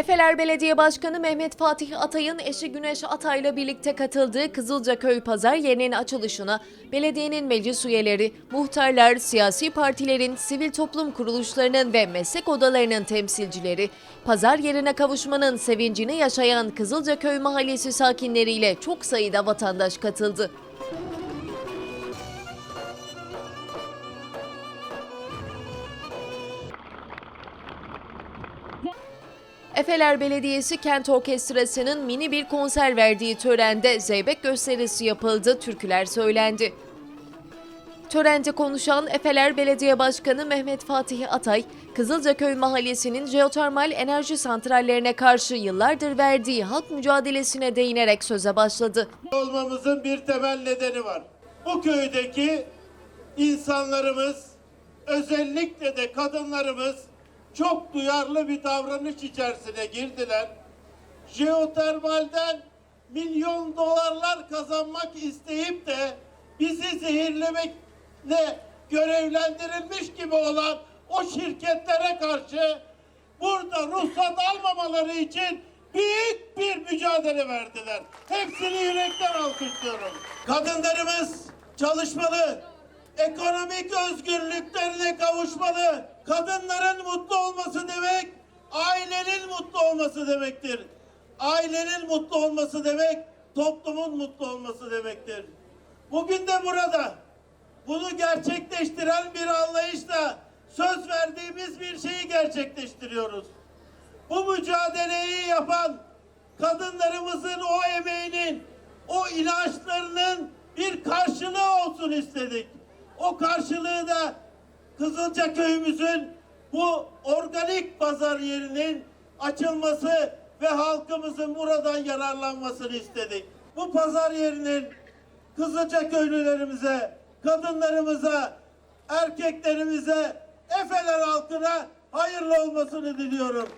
Efeler Belediye Başkanı Mehmet Fatih Atay'ın eşi Güneş Atay'la birlikte katıldığı Kızılcaköy Pazar yerinin açılışına belediyenin meclis üyeleri, muhtarlar, siyasi partilerin, sivil toplum kuruluşlarının ve meslek odalarının temsilcileri, pazar yerine kavuşmanın sevincini yaşayan Kızılcaköy Mahallesi sakinleriyle çok sayıda vatandaş katıldı. Efeler Belediyesi Kent Orkestrası'nın mini bir konser verdiği törende zeybek gösterisi yapıldı, türküler söylendi. Törende konuşan Efeler Belediye Başkanı Mehmet Fatih Atay, Kızılcaköy Mahallesi'nin jeotermal enerji santrallerine karşı yıllardır verdiği halk mücadelesine değinerek söze başladı. olmamızın bir temel nedeni var. Bu köydeki insanlarımız, özellikle de kadınlarımız çok duyarlı bir davranış içerisine girdiler. Jeotermalden milyon dolarlar kazanmak isteyip de bizi zehirlemekle görevlendirilmiş gibi olan o şirketlere karşı burada ruhsat almamaları için büyük bir mücadele verdiler. Hepsini yürekten alkışlıyorum. Kadınlarımız çalışmalı, ekonomik özgürlüklerine kavuşmalı. Kadınların mutlu olması demek, ailenin mutlu olması demektir. Ailenin mutlu olması demek, toplumun mutlu olması demektir. Bugün de burada bunu gerçekleştiren bir anlayışla söz verdiğimiz bir şeyi gerçekleştiriyoruz. Bu mücadeleyi yapan kadınlarımızın o emeğinin, o inançlarının bir karşılığı olsun istedik. O karşılığı da Kızılca köyümüzün bu organik pazar yerinin açılması ve halkımızın buradan yararlanmasını istedik. Bu pazar yerinin Kızılca köylülerimize, kadınlarımıza, erkeklerimize, Efeler halkına hayırlı olmasını diliyorum.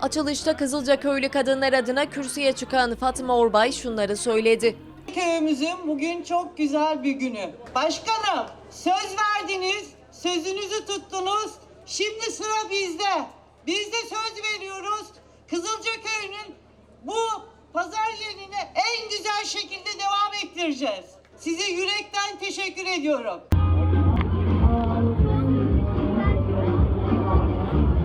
Açılışta Kızılcaköylü kadınlar adına kürsüye çıkan Fatma Orbay şunları söyledi. Köyümüzün bugün çok güzel bir günü. Başkanım söz verdiniz, sözünüzü tuttunuz. Şimdi sıra bizde. Biz de söz veriyoruz. Kızılcaköy'ün bu pazar yerini en güzel şekilde devam ettireceğiz. Size yürekten teşekkür ediyorum.